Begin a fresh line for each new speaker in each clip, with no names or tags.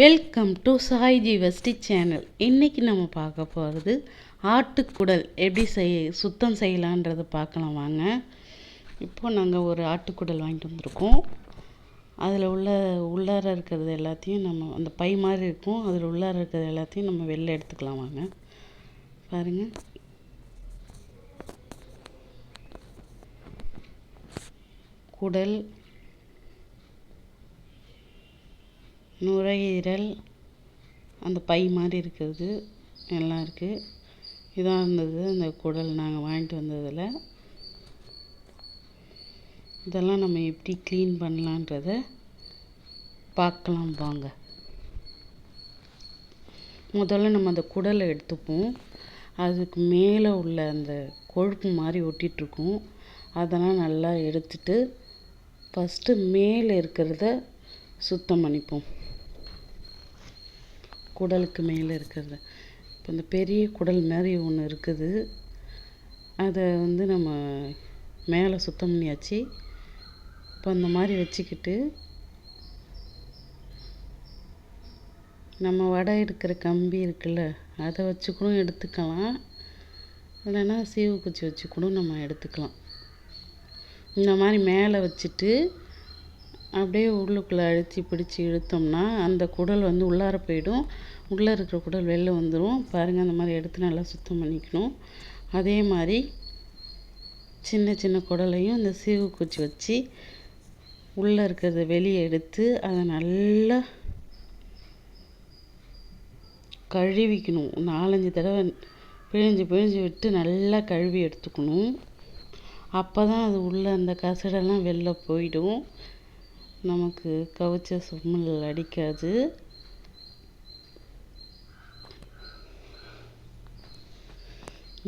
Welcome to Sai ஜீவஸ்டி channel இன்றைக்கி நம்ம பார்க்க போகிறது ஆட்டுக்குடல். எப்படி செய் சுத்தம் செய்யலான்றதை பார்க்கலாம் வாங்க. இப்போது நாங்கள் ஒரு ஆட்டுக்குடல் வாங்கிட்டு வந்திருக்கோம். அதில் உள்ள உள்ளார இருக்கிறது எல்லாத்தையும் நம்ம அந்த பை மாதிரி இருக்கும். அதில் உள்ளார இருக்கிறது எல்லாத்தையும் நம்ம வெளில எடுத்துக்கலாம் வாங்க. பாருங்கள் குடல் நுரையீரல் அந்த பை மாதிரி இருக்கிறது எல்லாம் இருக்குது இதாக இருந்தது அந்த குடல் நாங்கள் வாங்கிட்டு வந்ததில். இதெல்லாம் நம்ம எப்படி க்ளீன் பண்ணலான்றத பார்க்கலாம் வாங்க. முதல்ல நம்ம அந்த குடலை எடுத்துப்போம். அதுக்கு மேலே உள்ள அந்த கொழுப்பு மாதிரி ஒட்டிகிட்ருக்கும் அதெல்லாம் நல்லா எடுத்துட்டு ஃபஸ்ட்டு மேலே இருக்கிறத சுத்தம் பண்ணிப்போம். குடலுக்கு மேலே இருக்கிறது. இப்போ இந்த பெரிய குடல் மாதிரி ஒன்று இருக்குது. அதை வந்து நம்ம மேலே சுத்தம் பண்ணியாச்சு. இப்போ அந்த மாதிரி வச்சுக்கிட்டு நம்ம வடை இருக்கிற கம்பி இருக்குல்ல அதை வச்சு கூட எடுத்துக்கலாம். இல்லைன்னா சீவு குச்சி வச்சு கூட நம்ம எடுத்துக்கலாம். இந்த மாதிரி மேலே வச்சுட்டு அப்படியே உள்ளுக்குள்ளே அழுத்தி பிடிச்சி இழுத்தோம்னா அந்த குடல் வந்து உள்ளார போயிடும். உள்ளே இருக்கிற குடல் வெளில வந்துடும் பாருங்கள் அந்த மாதிரி எடுத்து நல்லா சுத்தம் பண்ணிக்கணும். அதே மாதிரி சின்ன சின்ன குடலையும் இந்த சீவு குச்சி வச்சு உள்ளே இருக்கிறத வெளியே எடுத்து அதை நல்லா கழுவிக்கணும். நாலஞ்சு தடவை பிழிஞ்சு பிழிஞ்சு விட்டு நல்லா கழுவி எடுத்துக்கணும். அப்போ தான் அது உள்ளே அந்த கசடெல்லாம் வெளில போயிடும். நமக்கு கவிச்ச சும்மல் அடிக்காது.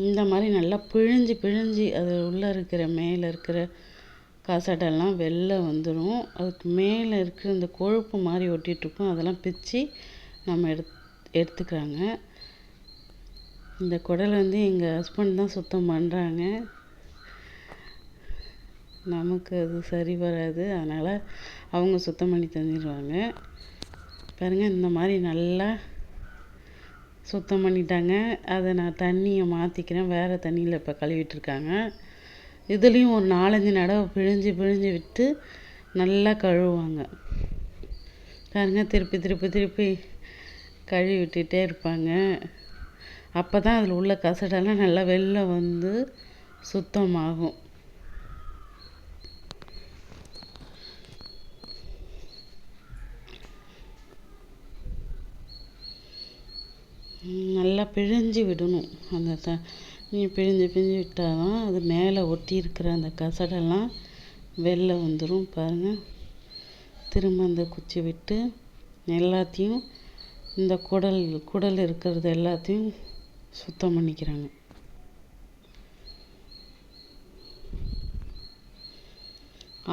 இந்த மாதிரி நல்லா பிழிஞ்சு பிழிஞ்சு அது உள்ளே இருக்கிற மேலே இருக்கிற காசாட்டெல்லாம் வெளில வந்துடும் அதுக்கு மேலே இருக்கிற இந்த கொழுப்பு மாதிரி ஒட்டிகிட்ருக்கும் அதெல்லாம் பிச்சு நம்ம எடுத் எடுத்துக்கிறாங்க. இந்த குடலை வந்து எங்கள் ஹஸ்பண்ட் தான் சுத்தம் பண்ணுறாங்க நமக்கு அது சரி வராது. அதனால் அவங்க சுத்தம் பண்ணி தந்துடுவாங்க பாருங்கள் இந்த மாதிரி நல்லா சுத்தம் பண்ணிட்டாங்க. அதை நான் தண்ணியை மாற்றிக்கிறேன் வேறு தண்ணியில் இப்போ கழுவிட்டுருக்காங்க இதுலேயும் ஒரு நாலஞ்சு நடவை பிழிஞ்சு பிழிஞ்சு விட்டு நல்லா கழுவுவாங்க. பாருங்க திருப்பி திருப்பி திருப்பி கழுவி விட்டுட்டே இருப்பாங்க. அப்போ தான் அதில் உள்ள கசடெல்லாம் நல்லா வெளில வந்து சுத்தமாகும். நல்லா பிழிஞ்சு விடணும். அந்த த நீ பிழிஞ்சு பிழிஞ்சு விட்டால் தான் அது மேலே ஒட்டி இருக்கிற அந்த கசடெல்லாம் வெளில வந்துடும் பாருங்கள் திரும்ப அந்த குச்சி விட்டு எல்லாத்தையும் இந்த குடல் குடல் இருக்கிறது எல்லாத்தையும் சுத்தம் பண்ணிக்கிறாங்க.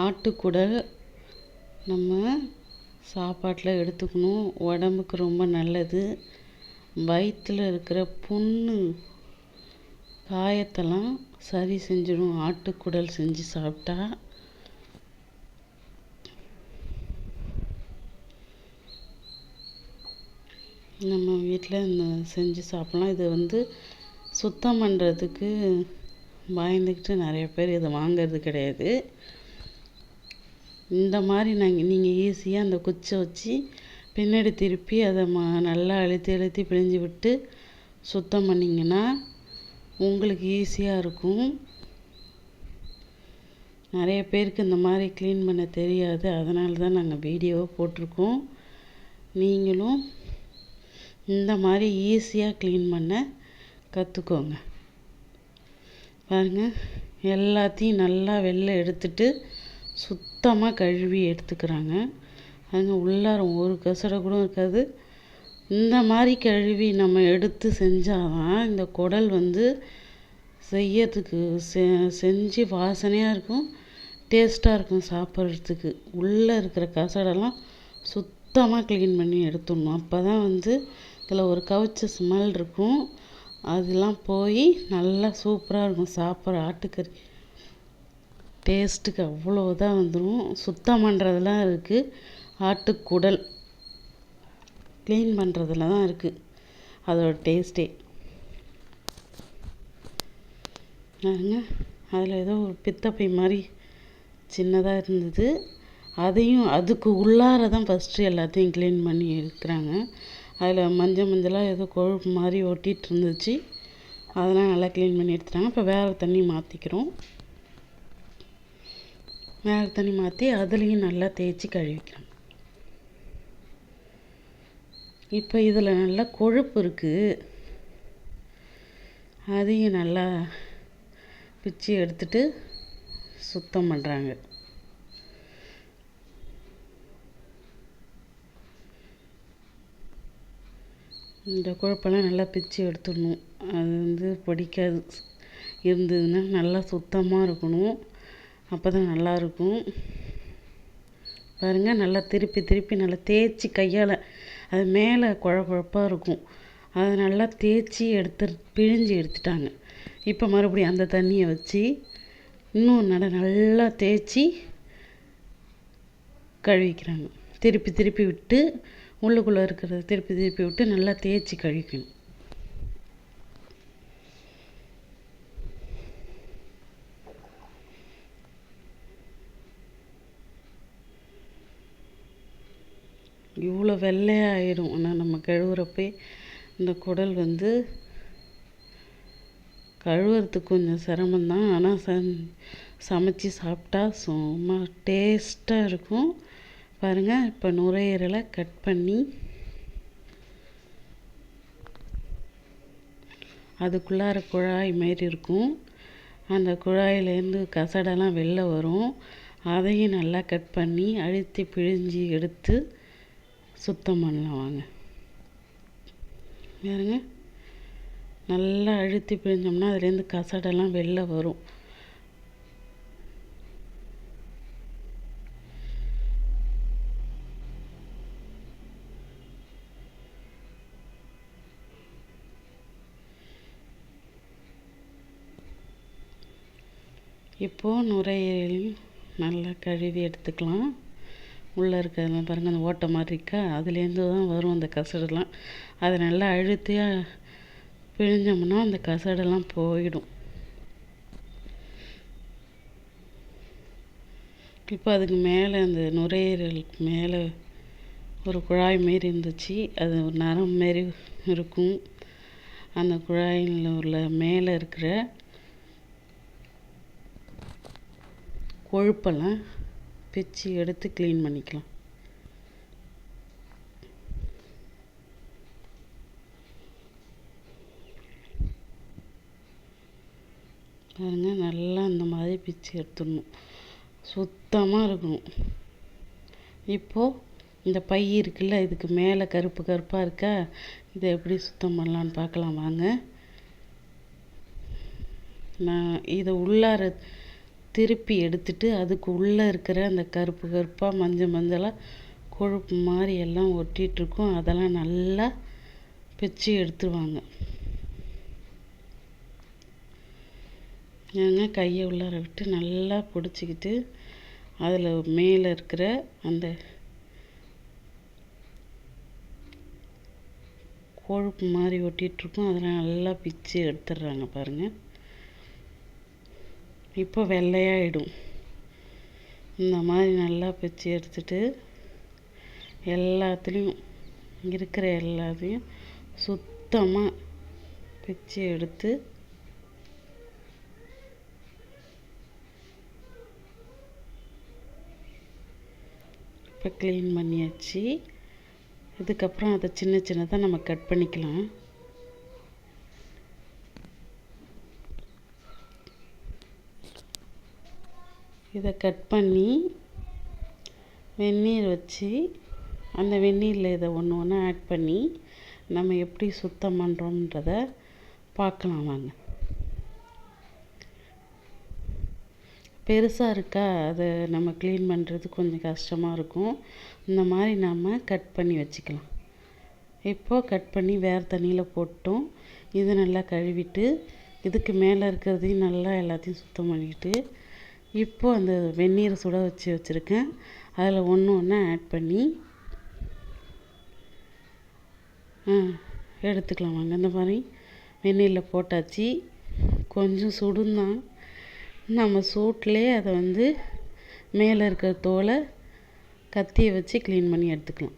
ஆட்டுக்குடல் நம்ம சாப்பாட்டில் எடுத்துக்கணும். உடம்புக்கு ரொம்ப நல்லது. வயிற்றில் இருக்கிற புண்ணு காயத்தெல்லாம் சரி செஞ்சிடும். ஆட்டுக்குடல் செஞ்சு சாப்பிட்டா நம்ம வீட்டில் இந்த செஞ்சு சாப்பிட்லாம். இது வந்து சுத்தம் பண்ணுறதுக்கு பயந்துக்கிட்டு நிறைய பேர் இதை வாங்கிறது கிடையாது. இந்த மாதிரி நாங்கள் நீங்கள் ஈஸியாக அந்த குச்சை வச்சு பின்னாடி திருப்பி அதை ம நல்லா அழுத்தி அழுத்தி பிழிஞ்சு விட்டு சுத்தம் பண்ணிங்கன்னா உங்களுக்கு ஈஸியாக இருக்கும். நிறைய பேருக்கு இந்த மாதிரி க்ளீன் பண்ண தெரியாது. அதனால தான் நாங்கள் வீடியோவை போட்டிருக்கோம். நீங்களும் இந்த மாதிரி ஈஸியாக க்ளீன் பண்ண கற்றுக்கோங்க பாருங்கள் எல்லாத்தையும் நல்லா வெளில எடுத்துட்டு சுத்தமாக கழுவி எடுத்துக்கிறாங்க. அங்கே உள்ளார ஒரு கசடை கூட இருக்காது. இந்த மாதிரி கழுவி நம்ம எடுத்து செஞ்சால் தான் இந்த குடல் வந்து செய்யறதுக்கு செ செஞ்சு வாசனையாக இருக்கும் டேஸ்ட்டாக இருக்கும் சாப்பிட்றதுக்கு. உள்ளே இருக்கிற கசடெல்லாம் சுத்தமாக க்ளீன் பண்ணி எடுத்துடணும். அப்போ தான் வந்து இதில் ஒரு கவிச்ச ஸ்மெல் இருக்கும். அதெல்லாம் போய் நல்லா சூப்பராக இருக்கும் சாப்பிட்ற ஆட்டுக்கறி. டேஸ்ட்டுக்கு அவ்வளோ இதாக வந்துடும் சுத்தம் பண்ணுறதுலாம் இருக்குது ஆட்டுக்குடல். க்ளீன் பண்ணுறதுல தான் இருக்குது அதோட டேஸ்ட்டே பாருங்க அதில் ஏதோ ஒரு பித்தப்பை மாதிரி சின்னதாக இருந்தது. அதையும் அதுக்கு உள்ளார தான் ஃபஸ்ட்டு எல்லாத்தையும் க்ளீன் பண்ணி எடுக்கிறாங்க. அதில் மஞ்சள் மஞ்சளாக ஏதோ கொழுப்பு மாதிரி ஒட்டிகிட்டு இருந்துச்சு. அதெல்லாம் நல்லா க்ளீன் பண்ணி எடுத்துட்டாங்க. இப்போ வேறு தண்ணி மாற்றிக்கிறோம் வேறு தண்ணி மாற்றி அதுலேயும் நல்லா தேய்ச்சி கழுவிக்கிறோம் இப்போ இதில் நல்லா கொழுப்பு இருக்குது அதையும் நல்லா பிச்சு எடுத்துட்டு சுத்தம் பண்ணுறாங்க இந்த கொழுப்பெல்லாம் நல்லா பிச்சு எடுத்துடணும். அது வந்து பிடிக்காது. இருந்ததுன்னா நல்லா சுத்தமாக இருக்கணும். அப்போ தான் நல்லாயிருக்கும் பாருங்கள் நல்லா திருப்பி திருப்பி நல்லா தேய்ச்சி கையால் அது மேலே குழ குழப்பாக இருக்கும். அதை நல்லா தேய்ச்சி எடுத்து பிழிஞ்சு எடுத்துட்டாங்க. இப்போ மறுபடியும் அந்த தண்ணியை வச்சு இன்னும் நட நல்லா தேய்ச்சி கழுவிக்கிறாங்க. திருப்பி திருப்பி விட்டு உள்ளுக்குள்ளே இருக்கிறத திருப்பி திருப்பி விட்டு நல்லா தேய்ச்சி கழுவிக்கணும். இவ்வளோ வெள்ளையாயிடும். ஆனால் நம்ம கழுவுறப்பே இந்த குடல் வந்து கழுவுறதுக்கு கொஞ்சம் சிரமந்தான் ஆனால் ச சமைச்சி சாப்பிட்டா சும்மா டேஸ்ட்டாக இருக்கும். பாருங்கள் இப்போ நுரையீரலை கட் பண்ணி அதுக்குள்ளார குழாய் மாரி இருக்கும். அந்த குழாயிலேருந்து கசடெல்லாம் வெளில வரும். அதையும் நல்லா கட் பண்ணி அழுத்தி பிழிஞ்சி எடுத்து சுத்தம் பண்ணலாம் வாங்க பாருங்க. நல்லா அழுத்தி பிழிஞ்சோம்னா அதுலேருந்து கசடெல்லாம் வெளில வரும். இப்போது நுரையீரலையும் நல்லா கழுவி எடுத்துக்கலாம். உள்ளே இருக்கிறதெல்லாம் பாருங்கள் அந்த ஓட்டை மாதிரி இருக்கா? அதுலேருந்து தான் வரும் அந்த கசடெல்லாம். அதை நல்லா அழுத்தியாக பிழிஞ்சோம்னா அந்த கசடெல்லாம் போயிடும். இப்போ அதுக்கு மேலே அந்த நுரையீரலுக்கு மேலே ஒரு குழாய் மாரி இருந்துச்சு. அது ஒரு நரம் மாரி இருக்கும். அந்த குழாயில் உள்ள மேலே இருக்கிற கொழுப்பெல்லாம் பிச்சு எடுத்து க்ளீன் பண்ணிக்கலாம். பாருங்க நல்லா இந்த மாதிரி பிச்சு எடுத்துடணும். சுத்தமாக இருக்கணும். இப்போது இந்த பை இருக்குல்ல இதுக்கு மேலே கருப்பு கருப்பாக இருக்கா? இதை எப்படி சுத்தம் பண்ணலான்னு பார்க்கலாம் வாங்க. நான் இதை உள்ளார திருப்பி எடுத்துட்டு அதுக்கு உள்ளே இருக்கிற அந்த கருப்பு கருப்பாக மஞ்சள் மஞ்சளாக கொழுப்பு மாதிரி எல்லாம் ஒட்டிகிட்ருக்கும் அதெல்லாம் நல்லா பிச்சு எடுத்துருவாங்க. ஏங்க கையை உள்ளார விட்டு நல்லா பிடிச்சிக்கிட்டு அதில் மேலே இருக்கிற அந்த கொழுப்பு மாதிரி ஒட்டிகிட்ருக்கும் அதெல்லாம் நல்லா பிச்சு எடுத்துடுறாங்க பாருங்கள் இப்போ வெள்ளையாயிடும். இந்த மாதிரி நல்லா பிச்சு எடுத்துட்டு எல்லாத்துலேயும் இருக்கிற எல்லாத்தையும் சுத்தமாக பிச்சு எடுத்து இப்போ க்ளீன் பண்ணியாச்சு. இதுக்கப்புறம் அதை சின்ன சின்னதாக நம்ம கட் பண்ணிக்கலாம். இதை கட் பண்ணி வெந்நீர் வச்சு அந்த வெந்நீரில் இதை ஒன்று ஒன்று ஆட் பண்ணி நம்ம எப்படி சுத்தம் பண்ணுறோன்றத பார்க்கலாம் வாங்க. பெருசாக இருக்கா? அதை நம்ம க்ளீன் பண்ணுறது கொஞ்சம் கஷ்டமாக இருக்கும். இந்த மாதிரி நாம் கட் பண்ணி வச்சுக்கலாம். இப்போது கட் பண்ணி வேறு தண்ணியில் போட்டோம். இது நல்லா கழுவிட்டு இதுக்கு மேலே இருக்கிறதையும் நல்லா எல்லாத்தையும் சுத்தம் பண்ணிக்கிட்டு இப்போது அந்த வெந்நீரை சுட வச்சு வச்சுருக்கேன். அதில் ஒன்று ஒன்றா ஆட் பண்ணி எடுத்துக்கலாம் வாங்க. இந்த மாதிரி வெந்நீரில் போட்டாச்சு. கொஞ்சம் சுடுந்தான். நம்ம சூட்லேயே அதை வந்து மேலே இருக்கிற தோலை கத்தியை வச்சு க்ளீன் பண்ணி எடுத்துக்கலாம்.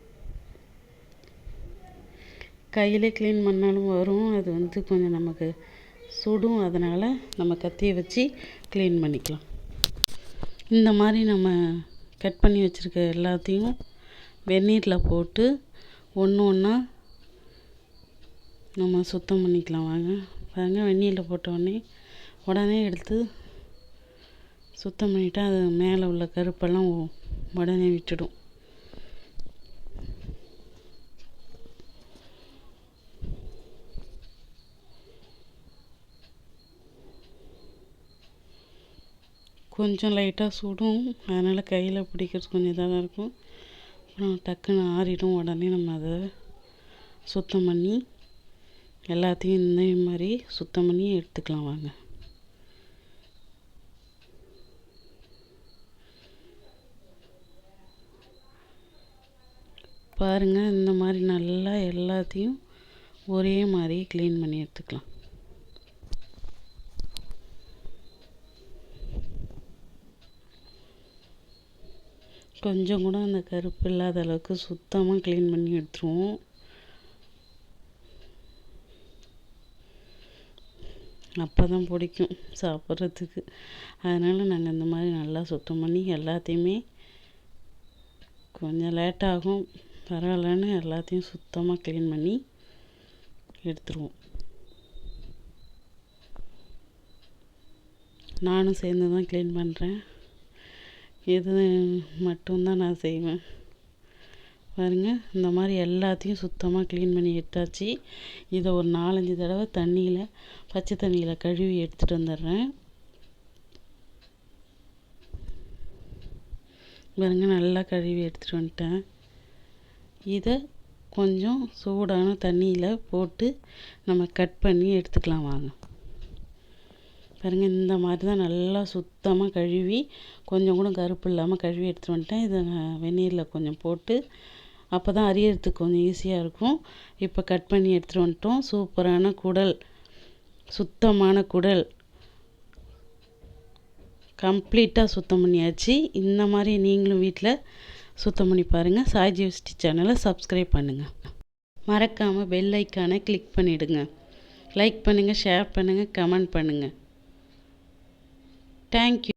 கையிலே க்ளீன் பண்ணாலும் வரும். அது வந்து கொஞ்சம் நமக்கு சுடும். அதனால் நம்ம கத்தியை வச்சு க்ளீன் பண்ணிக்கலாம். இந்த மாதிரி நம்ம கட் பண்ணி வச்சுருக்க எல்லாத்தையும் வெந்நீரில் போட்டு ஒன்று ஒன்றா நம்ம சுத்தம் பண்ணிக்கலாம். வாங்க. பாருங்கள் வெந்நீரில் போட்ட உடனே உடனே எடுத்து சுத்தம் பண்ணிவிட்டு அது மேலே உள்ள கருப்பெல்லாம் உடனே விட்டுடும். கொஞ்சம் லைட்டாக சுடும். அதனால் கையில் பிடிக்கிறது கொஞ்சம் இதாக தான் இருக்கும். அப்புறம் டக்குன்னு ஆறிடும் உடனே நம்ம அதை சுத்தம் பண்ணி எல்லாத்தையும் இந்த மாதிரி சுத்தம் பண்ணி எடுத்துக்கலாம் வாங்க. பாருங்கள் இந்த மாதிரி நல்லா எல்லாத்தையும் ஒரே மாதிரி க்ளீன் பண்ணி எடுத்துக்கலாம். கொஞ்சம் கூட அந்த கருப்பு இல்லாத அளவுக்கு சுத்தமாக க்ளீன் பண்ணி எடுத்துருவோம். அப்போ தான் பிடிக்கும் சாப்பிட்றதுக்கு. அதனால் நாங்கள் இந்த மாதிரி நல்லா சுத்தம் பண்ணி எல்லாத்தையுமே கொஞ்சம் லேட்டாகும் பரவாயில்லன்னு எல்லாத்தையும் சுத்தமாக க்ளீன் பண்ணி எடுத்துருவோம். நானும் சேர்ந்து தான் க்ளீன் பண்ணுறேன் இது மட்டும்தான் நான் செய்வேன். பாருங்க இந்த மாதிரி எல்லாத்தையும் சுத்தமாக க்ளீன் பண்ணி எடுத்தாச்சு. இதை ஒரு நாலஞ்சு தடவை தண்ணியில் பச்சை தண்ணியில் கழுவி எடுத்துகிட்டு வந்துடுறேன். பாருங்க நல்லா கழுவி எடுத்துகிட்டு வந்துட்டேன். இதை கொஞ்சம் சூடான தண்ணியில் போட்டு நம்ம கட் பண்ணி எடுத்துக்கலாம் வாங்க. பாருங்கள் இந்த மாதிரி தான் நல்லா சுத்தமாக கழுவி கொஞ்சம் கூட கருப்பு இல்லாமல் கழுவி எடுத்துகிட்டு வந்துட்டேன். இதை வெந்நீரில் கொஞ்சம் போட்டு அப்போ தான் அரியறதுக்கு கொஞ்சம் ஈஸியாக இருக்கும். இப்போ கட் பண்ணி எடுத்துகிட்டு வந்துட்டோம். சூப்பரான குடல் சுத்தமான குடல். கம்ப்ளீட்டாக சுத்தம் பண்ணியாச்சு. இந்த மாதிரி நீங்களும் வீட்டில் சுத்தம் பண்ணி பாருங்கள் சாய் ஜிஎஸ்டி சேனலை சப்ஸ்கிரைப் பண்ணுங்கள் மறக்காமல் பெல் ஐக்கானை கிளிக் பண்ணிவிடுங்க லைக் பண்ணுங்கள் ஷேர் பண்ணுங்கள் கமெண்ட் பண்ணுங்கள் தேங்க்யூ